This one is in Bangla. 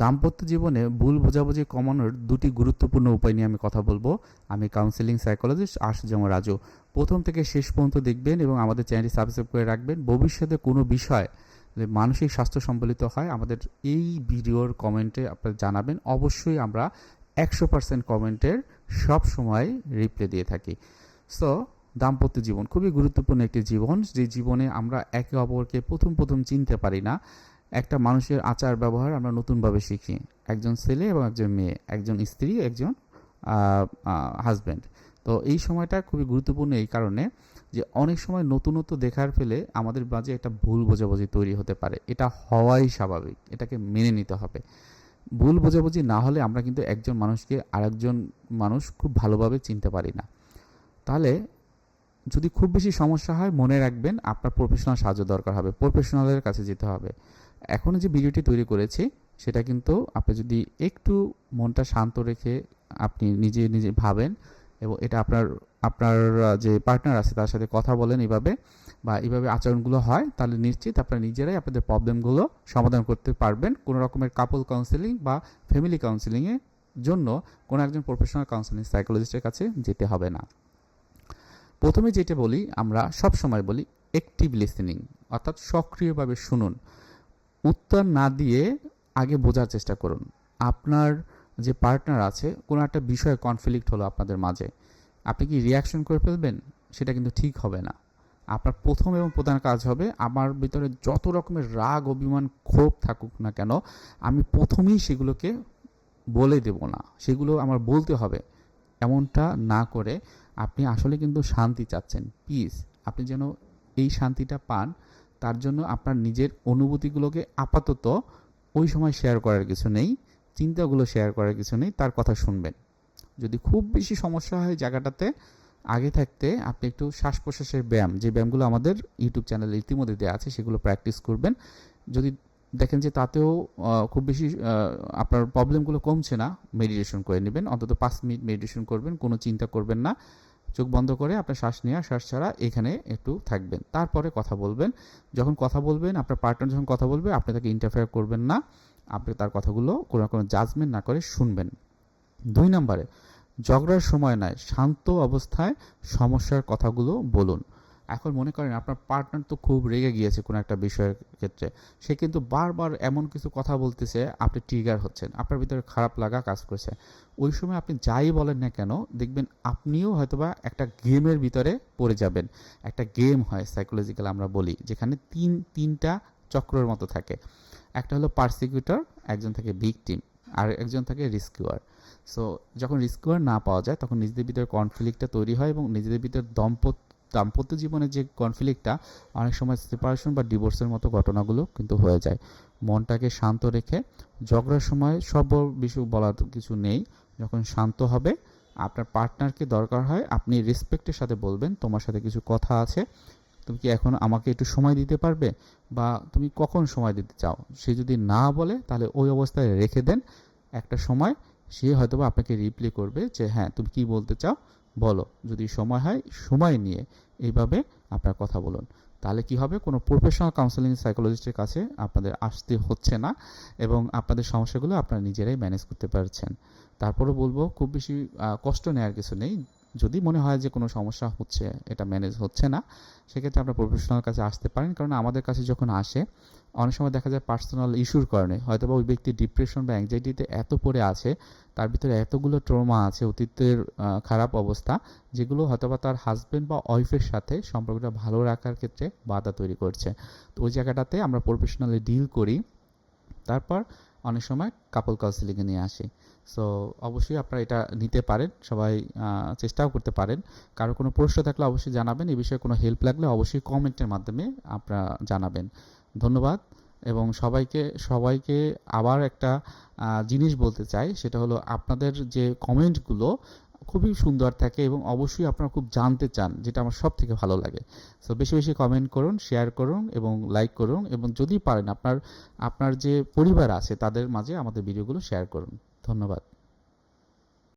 দাম্পত্য জীবনে ভুল বোঝাবুঝি কমানোর দুটি গুরুত্বপূর্ণ উপায় নিয়ে আমি কথা বলব। আমি কাউন্সিলিং সাইকোলজিস্ট আশুজাম রাজু। প্রথম থেকে শেষ পর্যন্ত দেখবেন এবং আমাদের চ্যানেলটি সাবস্ক্রাইব করে রাখবেন। ভবিষ্যতে কোনো বিষয় মানসিক স্বাস্থ্য সম্বলিত হয়, আমাদের এই ভিডিওর কমেন্টে আপনারা জানাবেন। অবশ্যই আমরা একশো পার্সেন্ট কমেন্টের সব সময় রিপ্লাই দিয়ে থাকি। সো দাম্পত্য জীবন খুবই গুরুত্বপূর্ণ একটি জীবন। যে জীবনে আমরা একে অপরকে প্রথম প্রথম চিনতে পারি না। একটা মানুষের আচার ব্যবহার আমরা নতুনভাবে শিখি। একজন ছেলে এবং একজন মেয়ে, একজন স্ত্রী, একজন হাজব্যান্ড তো এই সময়টা খুবই গুরুত্বপূর্ণ এই কারণে যে অনেক সময় নতুনত্ব দেখার ফেলে আমাদের মাঝে একটা ভুল বোঝাবুঝি তৈরি হতে পারে। এটা হওয়াই স্বাভাবিক, এটাকে মেনে নিতে হবে। ভুল বোঝাবুঝি না হলে আমরা কিন্তু একজন মানুষকে আরেকজন মানুষ খুব ভালোভাবে চিনতে পারি না। তাহলে যদি খুব বেশি সমস্যা হয়, মনে রাখবেন আপনার প্রফেশনাল সাহায্য দরকার হবে। প্রফেশনালের কাছে যেতে হবে। এখন যে ভিডিওটি তৈরি করেছি, সেটা কিন্তু আপনি যদি একটু মনটা শান্ত রেখে আপনি নিজে নিজে ভাবেন এবং এটা আপনার আপনার যে পার্টনার আছে তার সাথে কথা বলেন এভাবে বা এইভাবে আচরণগুলো হয়, তাহলে নিশ্চিত আপনারা নিজেরাই আপনাদের প্রবলেমগুলো সমাধান করতে পারবেন। কোনো রকমের কাপল কাউন্সেলিং বা ফ্যামিলি কাউন্সেলিংয়ের জন্য কোনো একজন প্রফেশনাল কাউন্সেলিং সাইকোলজিস্টের কাছে যেতে হবে না। প্রথমে যেটা বলি, আমরা সব সময় বলি অ্যাক্টিভ লিসেনিং অর্থাৎ সক্রিয়ভাবে শুনুন। উত্তর না দিয়ে আগে বোঝার চেষ্টা করুন। আপনার যে পার্টনার আছে, কোনো একটা বিষয়ে কনফ্লিক্ট হলো আপনাদের মাঝে, আপনি কি রিয়াকশন করে ফেলবেন? সেটা কিন্তু ঠিক হবে না। আপনার প্রথম এবং প্রধান কাজ হবে, আমার ভিতরে যত রকমের রাগ, অভিমান, ক্ষোভ থাকুক না কেন, আমি প্রথমেই সেগুলোকে বলে দেব না। সেগুলো আমার বলতে হবে। এমনটা না করে আপনি আসলে কিন্তু শান্তি চাচ্ছেন। পিস আপনি যেন এই শান্তিটা পান। তার জন্য আপনার নিজের অনুভূতিগুলোকে আপাতত ওই সময় শেয়ার করার কিছু নেই, চিন্তাগুলো শেয়ার করার কিছু নেই, তার কথা শুনবেন। যদি খুব বেশি সমস্যা হয় জায়গাটাতে, আগে থাকতে আপনি একটু শ্বাস প্রশ্বাসের ব্যায়াম, যে ব্যায়ামগুলো আমাদের ইউটিউব চ্যানেলে ইতিমধ্যে দেওয়া আছে, সেগুলো প্র্যাকটিস করবেন। যদি দেখেন যে তাতেও খুব বেশি আপনার প্রবলেমগুলো কমছে না মেডিটেশন করে নেবেন। অন্তত পাঁচ মিনিট মেডিটেশন করবেন, কোনো চিন্তা করবেন না। চোখ বন্ধ করে আপনার শ্বাস নেওয়া, শ্বাস ছাড়া এখানে একটু থাকবেন। তারপরে কথা বলবেন। যখন কথা বলবেন, আপনার পার্টনার যখন কথা বলবে, আপনি তাকে ইন্টারফেয়ার করবেন না। আপনি তার কথাগুলো কোনো কোনো জাজমেন্ট না করে শুনবেন। দুই নম্বরে, ঝগড়ার সময় নয়, শান্ত অবস্থায় সমস্যার কথাগুলো বলুন। এখন মনে করেন আপনার পার্টনার তো খুব রেগে গিয়েছে কোনো একটা বিষয়ের ক্ষেত্রে। সে কিন্তু বারবার এমন কিছু কথা বলতেছে, আপনি ট্রিগার হচ্ছেন। আপনার ভিতরে খারাপ লাগা কাজ করছে। ওই সময় আপনি যাই বলেন না কেন, দেখবেন আপনিও হয়তোবা একটা গেমের ভিতরে পড়ে যাবেন। একটা গেম হয় সাইকোলজিক্যাল আমরা বলি, যেখানে তিন, তিনটা চক্রের মতো থাকে। একটা হলো পার্সিকিউটর একজন থাকে ভিকটিম আর একজন থাকে রিস্কিউয়ার সো যখন রিস্কিউয়ার না পাওয়া যায়, তখন নিজেদের ভিতরে কনফ্লিক্টটা তৈরি হয় এবং নিজেদের ভিতরে দম্পত্য দাম্পত্য জীবনে যে কনফ্লিক্টটা অনেক সময় সেপারেশন বা ডিভোর্সের মতো ঘটনাগুলো কিন্তু হয়ে যায়। মনটাকে শান্ত রেখে ঝগড়ার সময় সব বিষয় বলার কিছু নেই। যখন শান্ত হবে, আপনার পার্টনারকে দরকার হয়, আপনি রেসপেক্টের সাথে বলবেন, তোমার সাথে কিছু কথা আছে, তুমি কি এখন আমাকে একটু সময় দিতে পারবে? বা তুমি কখন সময় দিতে চাও? সে যদি না বলে, তাহলে ওই অবস্থায় রেখে দেন। একটা সময় সে হয়তো আপনাকে রিপ্লাই করবে যে হ্যাঁ তুমি কি বলতে চাও? বলো, যদি সময় হয়, সময় নিয়ে এইভাবে আপনার কথা বলুন। তাহলে কি হবে? কোনো প্রফেশনাল কাউন্সেলিং সাইকোলজিস্টের কাছে আপনাদের আসতে হচ্ছে না এবং আপনাদের সমস্যাগুলো আপনারা নিজেরাই ম্যানেজ করতে পারছেন। তারপরে বলব, খুব বেশি কষ্ট নেওয়ার কিছু নেই। যদি মনে হয় যে কোনো সমস্যা হচ্ছে, এটা ম্যানেজ হচ্ছে না, সেক্ষেত্রে আপনার প্রফেশনাল কাছে আসতে পারেন। কারণ আমাদের কাছে যখন আসে, অনেক সময় দেখা যায় পার্সোনাল ইস্যুর কারণে হয়তো বা ওই ব্যক্তি ডিপ্রেশন বা অ্যাংজাইটিতে এত পড়ে আছে, তার ভিতরে এতগুলো ট্রমা আছে, অতীতের খারাপ অবস্থা, যেগুলো হয়তো বা তার হাজব্যান্ড বা ওয়াইফের সাথে সম্পর্কটা ভালো রাখার ক্ষেত্রে বাধা তৈরি করছে। তো ওই জায়গাটাতে আমরা প্রফেশনালি ডিল করি। তারপর অনেক সময় কাপল কাউন্সিলিংয়ে নিয়ে আসে। সো অবশ্যই আপনারা এটা নিতে পারেন, সবাই চেষ্টাও করতে পারেন। কারও কোনো প্রশ্ন থাকলে অবশ্যই জানাবেন এই বিষয়ে কোনো হেল্প লাগলে অবশ্যই কমেন্টের মাধ্যমে আপনারা জানাবেন। ধন্যবাদ, এবং সবাইকে সবাইকে আবার একটা জিনিস বলতে চাই, সেটা হলো আপনাদের যে কমেন্টগুলো খুবই সুন্দর থাকে এবং অবশ্যই আপনারা খুব জানতে চান, যেটা আমার সব থেকে ভালো লাগে। সো বেশি বেশি কমেন্ট করুন শেয়ার করুন এবং লাইক করুন এবং যদি পারেন আপনার আপনার যে পরিবার আছে, তাদের মাঝে আমাদের ভিডিওগুলো শেয়ার করুন। ধন্যবাদ।